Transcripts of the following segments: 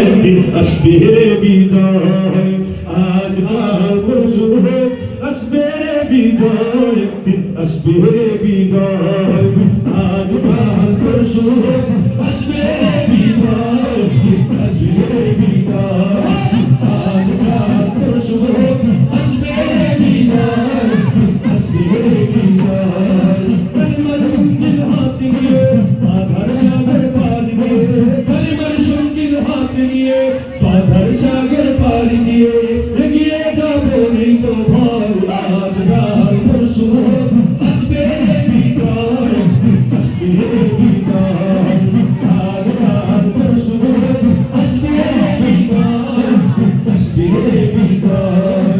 আসবে রে বিদায় আজ কাল পরশু হোক আসবে রে বিদায় আসবে আজ কাল পরশু আসবে এগিয়ে এগিয়ে যাবে মৃত ভয় আজ রাত পরশু আসবে বিতর আসবে বিতর আজ রাত পরশু আসবে বিতর আসবে বিতর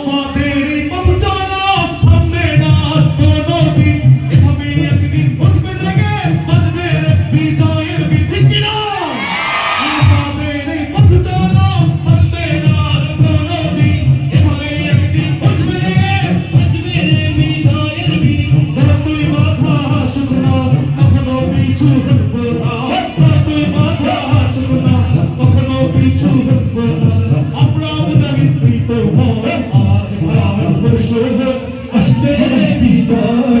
Peter.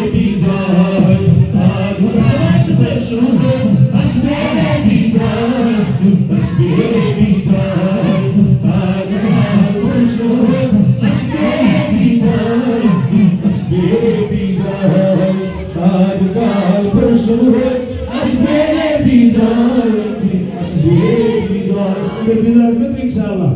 আজ কাল পরশু হয়ে আসবে বিজয় আসবে বিজয় আসবে বিজয় ইনশাআল্লাহ